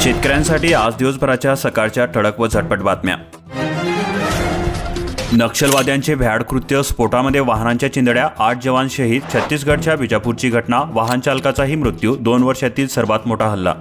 शेतकऱ्यांसाठी आज दिवसभराच्या सकाळच्या ठळक व झटपट बातम्या. नक्षलवाद्यांचे भ्याड कृत्य स्फोटामध्ये वाहनांच्या चिंदड्या आठ जवान शहीद छत्तीसगडच्या बिजापूरची घटना वाहन चालकाचाही मृत्यू दोन वर्षातील सर्वात मोठा हल्ला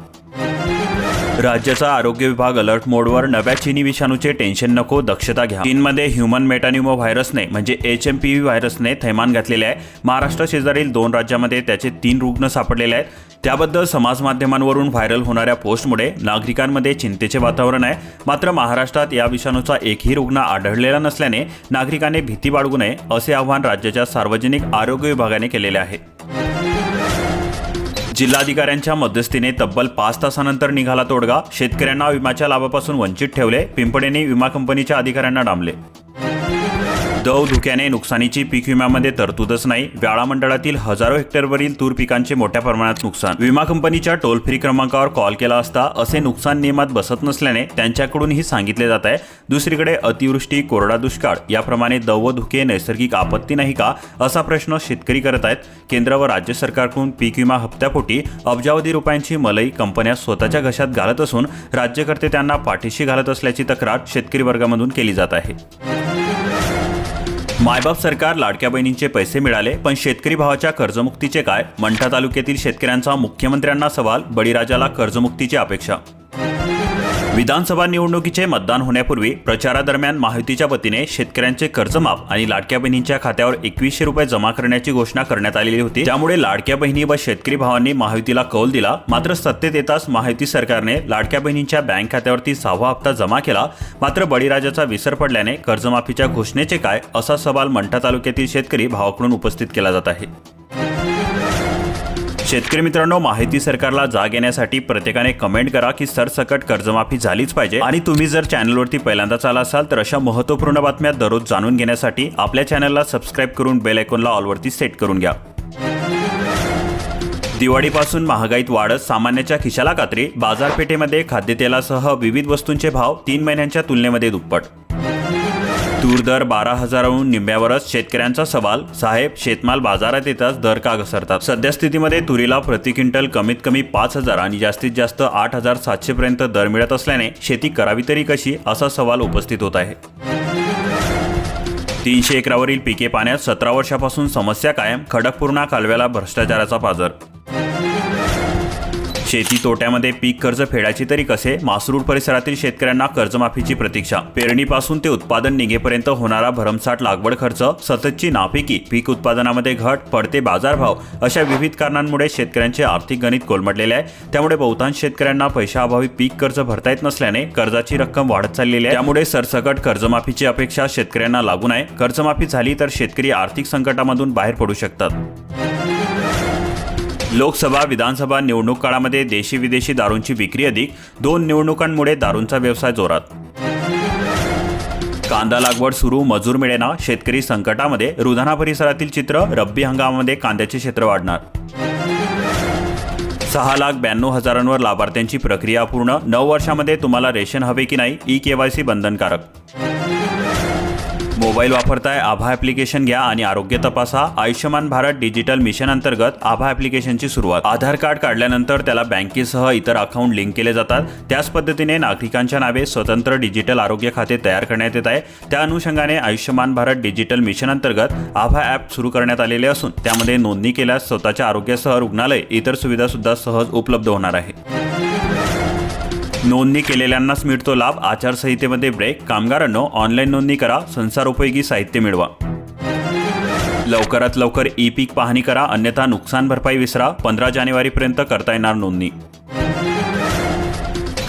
राज्याचा आरोग्य विभाग अलर्ट मोडवर नव्या चिनी विषाणूचे टेन्शन नको दक्षता घ्या. चीनमध्ये ह्युमन मेटान्युमो व्हायरसने म्हणजे एच एम पी व्ही व्हायरसने थैमान घातलेले आहे. महाराष्ट्र शेजारील दोन राज्यामध्ये त्याचे तीन रुग्ण सापडलेले आहेत. त्याबद्दल समाज माध्यमांवरून व्हायरल होणाऱ्या पोस्टमुळे नागरिकांमध्ये चिंतेचे वातावरण आहे. मात्र महाराष्ट्रात या विषाणूचा एकही रुग्ण आढळलेला नसल्याने नागरिकांनी भीती बाळगू नये असे आवाहन राज्याच्या सार्वजनिक आरोग्य विभागाने केलेले आहे. जिल्हाधिकाऱ्यांच्या मध्यस्थीने तब्बल पाच तासानंतर निघाला तोडगा. शेतकऱ्यांना विम्याच्या लाभापासून वंचित ठेवले. पिंपडेने विमा कंपनीच्या अधिकाऱ्यांना डांबले. दव धुक्याने नुकसानीची पीक विम्यामध्ये तरतूदच नाही. व्याळा मंडळातील हजारो हेक्टरवरील तूर पिकांचे मोठ्या प्रमाणात नुकसान. विमा कंपनीच्या टोल फ्री क्रमांकावर कॉल केला असता असे नुकसान नियमात बसत नसल्याने त्यांच्याकडूनही सांगितले जात आहे. दुसरीकडे अतिवृष्टी कोरडा दुष्काळ याप्रमाणे दव व धुके नैसर्गिक आपत्ती नाही का असा प्रश्न शेतकरी करत आहेत. केंद्र व राज्य सरकारकडून पीक विमा हप्त्यापोटी अब्जावधी रुपयांची मलई कंपन्या स्वतःच्या घशात घालत असून राज्यकर्ते त्यांना पाठीशी घालत असल्याची तक्रार शेतकरी वर्गामधून केली जात आहे. मायबाप सरकार लाडक्या बहिणींचे पैसे मिळाले पण शेतकरी भावाच्या कर्जमुक्तीचे काय? मंठा तालुक्यातील शेतकऱ्यांचा मुख्यमंत्र्यांना सवाल बळीराजाला कर्जमुक्तीची अपेक्षा विधानसभा निवडणुकीचे मतदान होण्यापूर्वी प्रचारादरम्यान महायुतीच्या वतीने शेतकऱ्यांचे कर्जमाफ आणि लाडक्या बहिणींच्या खात्यावर एकवीसशे रुपये जमा करण्याची घोषणा करण्यात आलेली होती. त्यामुळे लाडक्या बहिणी व शेतकरी भावांनी महायुतीला कौल दिला. मात्र सत्तेत येताच महायुती सरकारने लाडक्या बहिणींच्या बँक खात्यावरती सहावा हप्ता जमा केला. मात्र बळीराजाचा विसर पडल्याने कर्जमाफीच्या घोषणेचे काय असा सवाल मंठा तालुक्यातील शेतकरी भावाकडून उपस्थित केला जात आहे. शेतकरी मित्रांनो माहिती सरकारला जाग येण्यासाठी प्रत्येकाने कमेंट करा की सरसकट कर्जमाफी झालीच पाहिजे. आणि तुम्ही जर चॅनलवरती पहिल्यांदाच आला असाल तर अशा महत्त्वपूर्ण बातम्या दररोज जाणून घेण्यासाठी आपल्या चॅनलला सबस्क्राईब करून बेल आयकॉनला ऑलवरती सेट करून घ्या. दिवाळीपासून महागाईत वाढत सामान्याच्या खिशाला कात्री बाजारपेठेमध्ये खाद्यतेलासह विविध वस्तूंचे भाव तीन महिन्यांच्या तुलनेमध्ये दुप्पट. तूर दर बारा हजाराहून निम्म्यावरच शेतकऱ्यांचा सवाल. साहेब शेतमाल बाजारात येताच दर का घसरतात? सध्या स्थितीमध्ये तुरीला प्रति क्विंटल कमीत कमी पाच हजार आणि जास्तीत जास्त आठ हजार सातशे पर्यंत दर मिळत असल्याने शेती करावी तरी कशी? असा सवाल उपस्थित होत आहे. तीनशे एकरावरील पिके पाण्यात सतरा वर्षापासून समस्या कायम. खडकपूर्णा कालव्याला भ्रष्टाचाराचा पाजर शेती तोट्यामध्ये पीक कर्ज फेडायची तरी कसे? मासरूड परिसरातील शेतकऱ्यांना कर्जमाफीची प्रतीक्षा. पेरणीपासून ते उत्पादन निघेपर्यंत होणारा भरमसाठ लागवड खर्च सततची नापिकी पीक उत्पादनामध्ये घट पडते बाजारभाव अशा विविध कारणांमुळे शेतकऱ्यांचे आर्थिक गणित कोलमडलेले आहे. त्यामुळे बहुतांश शेतकऱ्यांना पैशाअभावी पीक कर्ज भरता येत नसल्याने कर्जाची रक्कम वाढत चाललेली आहे. त्यामुळे सरसकट कर्जमाफीची अपेक्षा शेतकऱ्यांना लागू नये कर्जमाफी झाली तर शेतकरी आर्थिक संकटामधून बाहेर पडू शकतात. लोकसभा विधानसभा निवडणूक काळामध्ये देशी विदेशी दारूंची विक्री अधिक दोन निवडणुकांमुळे दारूंचा व्यवसाय जोरात. कांदा लागवड सुरू मजूर मिळेना शेतकरी संकटामध्ये रुधाना परिसरातील चित्र रब्बी हंगामामध्ये कांद्याचे क्षेत्र वाढणार. सहा लाख ब्याण्णव हजारांवर लाभार्थ्यांची प्रक्रिया पूर्ण नऊ वर्षामध्ये तुम्हाला रेशन हवे की नाही ई केवायसी बंधनकारक. मोबाईल वापरताय आभा ॲप्लिकेशन घ्या आणि आरोग्य तपासा. आयुष्यमान भारत डिजिटल मिशन अंतर्गत आभा ॲप्लिकेशनची सुरुवात. आधार कार्ड काढल्यानंतर त्याला बँकेसह इतर अकाउंट लिंक केले जातात. त्याच पद्धतीने नागरिकांच्या नावे स्वतंत्र डिजिटल आरोग्य खाते तयार करण्यात येत आहे. त्या अनुषंगाने आयुष्यमान भारत डिजिटल मिशन अंतर्गत आभा ॲप सुरू करण्यात आलेले असून त्यामध्ये नोंदणी केल्यास स्वतःच्या आरोग्यासह रुग्णालय इतर सुविधा सुद्धा सहज उपलब्ध होणार आहे. नोंदणी केलेल्यांनाच मिळतो लाभ. आचारसंहितेमध्ये ब्रेक कामगारांनो ऑनलाईन नोंदणी करा. संसारोपयोगी साहित्य मिळवा. लवकरात लवकर ई पीक पाहणी करा. अन्यथा नुकसान भरपाई विसरा. पंधरा जानेवारीपर्यंत करता येणार नोंदणी.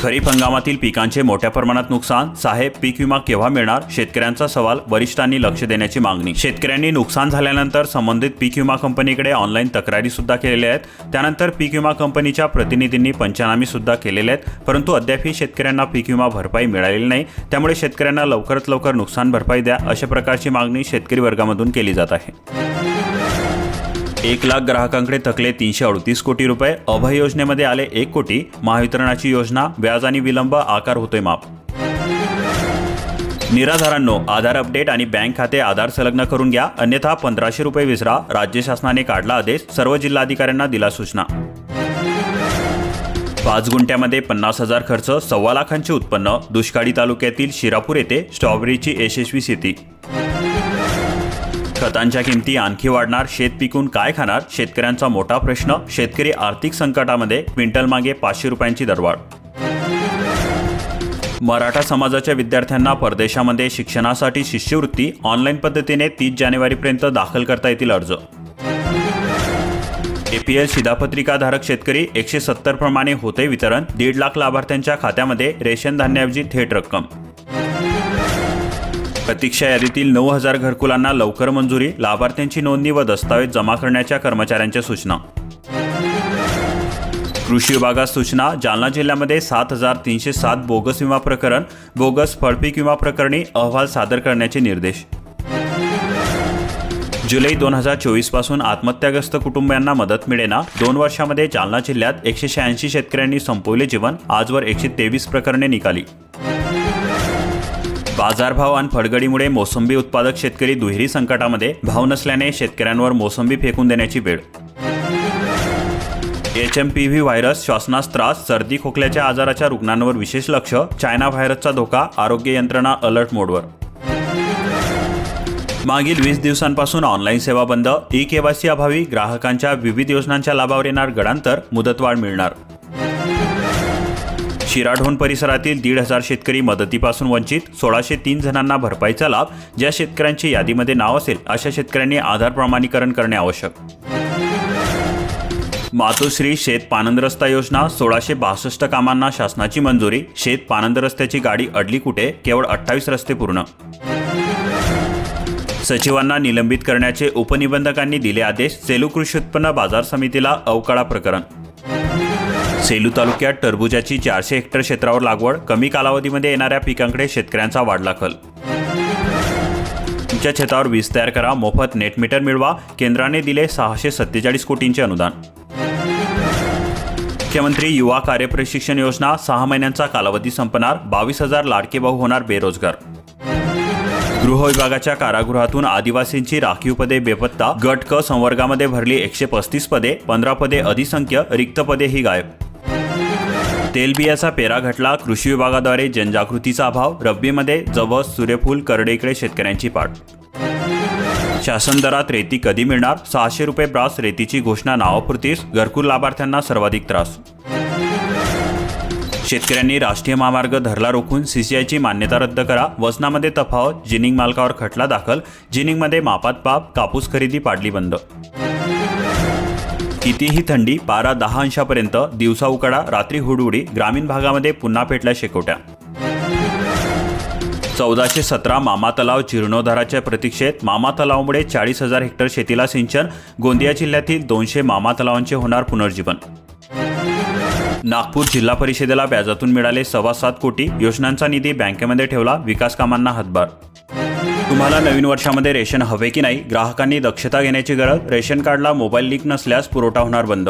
खरीप हंगामातील पिकांचे मोठ्या प्रमाणात नुकसान? साहेब पीक विमा केव्हा मिळणार? शेतकऱ्यांचा सवाल वरिष्ठांनी लक्ष देण्याची मागणी. शेतकऱ्यांनी नुकसान झाल्यानंतर संबंधित पीक विमा कंपनीकडे ऑनलाईन तक्रारी सुद्धा केलेल्या आहेत. त्यानंतर पीक विमा कंपनीच्या प्रतिनिधींनी पंचनामे सुद्धा केलेले आहेत. परंतु अद्यापही शेतकऱ्यांना पीक विमा भरपाई मिळालेली नाही. त्यामुळे शेतकऱ्यांना लवकरात लवकर नुकसान भरपाई द्या अशा प्रकारची मागणी शेतकरी वर्गामधून केली जात आहे. एक लाख ग्राहकांकडे थकले तीनशे अडतीस कोटी रुपये. अभय योजनेमध्ये आले एक कोटी. महावितरणाची योजना व्याज आणि विलंब आकार होतोय माप. निराधारांनो आधार अपडेट आणि बँक खाते आधार संलग्न करून घ्या. अन्यथा पंधराशे रुपये विसरा. राज्य शासनाने काढला आदेश. सर्व जिल्हाधिकाऱ्यांना दिला सूचना. पाच गुंठ्यामध्ये पन्नास हजार खर्च. सव्वा लाखांचे उत्पन्न. दुष्काळी तालुक्यातील शिरापूर येथे स्ट्रॉबेरीची यशस्वी शेती. खतांच्या किमती आणखी वाढणार? शेत पिकून काय खाणार? शेतकऱ्यांचा मोठा प्रश्न शेतकरी आर्थिक संकटामध्ये क्विंटल मागे पाचशे रुपयांची दरवाढ. मराठा समाजाच्या विद्यार्थ्यांना परदेशामध्ये शिक्षणासाठी शिष्यवृत्ती ऑनलाईन पद्धतीने तीस जानेवारीपर्यंत दाखल करता येतील अर्ज. एपीएल शिधापत्रिकाधारक शेतकरी एकशे सत्तर प्रमाणे होते वितरण दीड लाख लाभार्थ्यांच्या खात्यामध्ये रेशन धान्याऐवजी थेट रक्कम. प्रतीक्षा यादीतील नऊ हजार घरकुलांना लवकर मंजुरी लाभार्थ्यांची नोंदणी व दस्तावेज जमा करण्याच्या कर्मचाऱ्यांच्या सूचना. कृषी विभागात सूचना जालना जिल्ह्यामध्ये सात हजार तीनशे सात बोगस विमा प्रकरण बोगस फळपीक विमा प्रकरणी अहवाल सादर करण्याचे निर्देश. जुलै दोन हजार चोवीसपासून आत्महत्याग्रस्त कुटुंबियांना मदत मिळेना दोन वर्षामध्ये जालना जिल्ह्यात एकशे शहाऐंशी शेतकऱ्यांनी संपवले जीवन आजवर एकशे तेवीस प्रकरणे निकाली. बाजारभाव आणि फडगडीमुळे मोसंबी उत्पादक शेतकरी दुहेरी संकटामध्ये भाव नसल्याने शेतकऱ्यांवर मोसंबी फेकून देण्याची वेळ. H M P V virus श्वासनास त्रास सर्दी खोकल्याच्या आजाराच्या रुग्णांवर विशेष लक्ष चायना व्हायरसचा धोका आरोग्य यंत्रणा अलर्ट मोडवर. मागील वीस दिवसांपासून ऑनलाईन सेवा बंद ई केवायसी अभावी ग्राहकांच्या विविध योजनांच्या लाभावर येणार गडांतर मुदतवाढ मिळणार. शिराढोण परिसरातील दीड हजार शेतकरी मदतीपासून वंचित सोळाशे तीन जणांना भरपाईचा लाभ ज्या शेतकऱ्यांची यादीमध्ये नाव असेल अशा शेतकऱ्यांनी आधार प्रमाणीकरण करणे आवश्यक. मातोश्री शेत पानंद रस्ता योजना सोळाशे बासष्ट कामांना शासनाची मंजुरी शेत पानंद रस्त्याची गाडी अडली कुठे केवळ अठ्ठावीस रस्ते पूर्ण. सचिवांना निलंबित करण्याचे उपनिबंधकांनी दिले आदेश सेलू कृषी उत्पन्न बाजार समितीला अवकाळा प्रकरण. सेलू तालुक्यात टरबूजाची चारशे हेक्टर क्षेत्रावर लागवड कमी कालावधीमध्ये येणाऱ्या पिकांकडे शेतकऱ्यांचा वाढला कल तुमच्या शेतावर वीज तयार करा मोफत नेट मीटर मिळवा केंद्राने दिले सहाशे सत्तेचाळीस कोटींचे अनुदान. मुख्यमंत्री युवा कार्यप्रशिक्षण योजना सहा महिन्यांचा कालावधी संपणार बावीस हजार लाडके भाऊ होणार बेरोजगार. गृह विभागाच्या कारागृहातून आदिवासींची राखीव पदे बेपत्ता गट क संवर्गामध्ये भरली एकशे पस्तीस पदे पंधरा पदे अधिसंख्य रिक्त पदे ही गायब. तेलबियाचा पेरा घटला कृषी विभागाद्वारे जनजागृतीचा अभाव रब्बीमध्ये जवस सूर्यफूल करडेकडे शेतकऱ्यांची पाठ. शासन दरात रेती कधी मिळणार? सहाशे रुपये ब्रास रेतीची घोषणा नावापुरतीच घरकुल लाभार्थ्यांना सर्वाधिक त्रास. शेतकऱ्यांनी राष्ट्रीय महामार्ग धरला रोखून सीसीआयची मान्यता रद्द करा. वजनामध्ये तफावत जिनिंग मालकावर खटला दाखल जिनिंगमध्ये मापात पाप कापूस खरेदी पाडली बंद. कितीही थंडी पारा दहा अंशापर्यंत दिवसा उकाडा रात्री हुडहुडी ग्रामीण भागामध्ये पुन्हा पेटल्या शेकोट्या. चौदाशे सतरा मामा तलाव जीर्णोद्धाराच्या प्रतीक्षेत मामा तलावामुळे चाळीस हजार हेक्टर शेतीला सिंचन गोंदिया जिल्ह्यातील दोनशे मामा तलावांचे होणार पुनर्जीवन. नागपूर जिल्हा परिषदेला व्याजातून मिळाले सव्वा सात कोटी योजनांचा निधी बँकेमध्ये ठेवला विकास कामांना हातभार. तुम्हाला नवीन वर्षामध्ये रेशन हवे की नाही ग्राहकांनी दक्षता घेण्याची गरज रेशन कार्डला मोबाईल लिंक नसल्यास पुरवठा होणार बंद.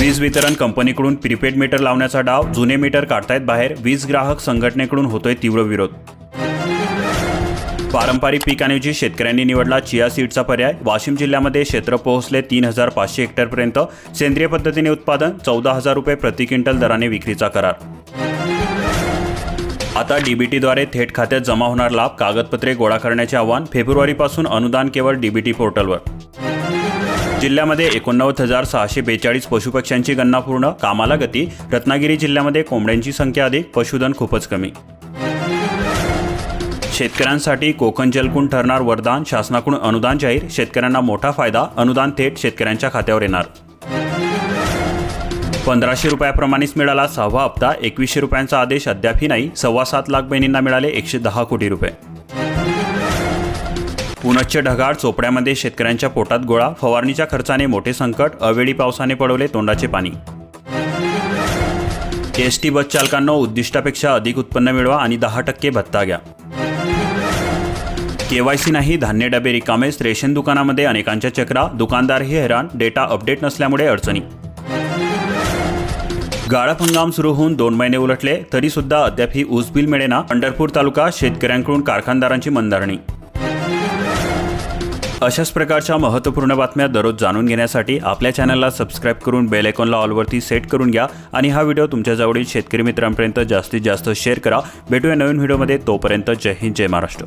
वीज वितरण कंपनीकडून प्रीपेड मीटर लावण्याचा डाव जुने मीटर काढतायत बाहेर वीज ग्राहक संघटनेकडून होतोय तीव्र विरोध. पारंपरिक पिकांऐवजी शेतकऱ्यांनी निवडला चिया सीडचा पर्याय. वाशिम जिल्ह्यामध्ये क्षेत्र पोहोचले तीन हजार पाचशे हेक्टरपर्यंत सेंद्रिय पद्धतीने उत्पादन चौदा हजार रुपये प्रति क्विंटल दराने विक्रीचा करार. आता डीबीटीद्वारे थेट खात्यात जमा होणार लाभ कागदपत्रे गोळा करण्याचे आव्हान फेब्रुवारीपासून अनुदान केवळ डीबीटी पोर्टलवर. जिल्ह्यामध्ये एकोणनव्वद हजार सहाशे बेचाळीस पशुपक्ष्यांची गणना पूर्ण कामाला गती रत्नागिरी जिल्ह्यामध्ये कोंबड्यांची संख्या अधिक पशुधन खूपच कमी. शेतकऱ्यांसाठी कोकण जलकुंड ठरणार वरदान शासनाकडून अनुदान जाहीर शेतकऱ्यांना मोठा फायदा अनुदान थेट शेतकऱ्यांच्या खात्यावर येणार. पंधराशे रुपयाप्रमाणेच मिळाला सहावा हप्ता. एकवीसशे रुपयांचा आदेश अद्यापही नाही. सव्वा सात लाख बहिणींना मिळाले एकशे दहा कोटी रुपये. पुनश्च ढगाळ चोपड्यामध्ये शेतकऱ्यांच्या पोटात गोळा. फवारणीच्या खर्चाने मोठे संकट अवेळी पावसाने पडवले तोंडाचे पाणी. एस टी बस चालकांना उद्दिष्टापेक्षा अधिक उत्पन्न मिळवा आणि दहा टक्के भत्ता घ्या. केवायसी नाही धान्य डबे रिकामेच रेशन दुकानामध्ये अनेकांच्या चक्रा. दुकानदारही हैराण डेटा अपडेट नसल्यामुळे अडचणी. गाळप हंगाम सुरू होऊन दोन महिने उलटले तरी सुद्धा अद्यापही ऊस बिल मिळेना पंढरपूर तालुका शेतकऱ्यांकडून कारखानदारांची मंदारणी. अशाच प्रकारच्या महत्त्वपूर्ण बातम्या दररोज जाणून घेण्यासाठी आपल्या चॅनलला सबस्क्राईब करून बेल आयकॉनला ऑलवरती सेट करून घ्या आणि हा व्हिडिओ तुमच्या जवळील शेतकरी मित्रांपर्यंत जास्तीत जास्त शेअर करा. भेटूया नवीन व्हिडिओमध्ये तोपर्यंत जय हिंद जय महाराष्ट्र.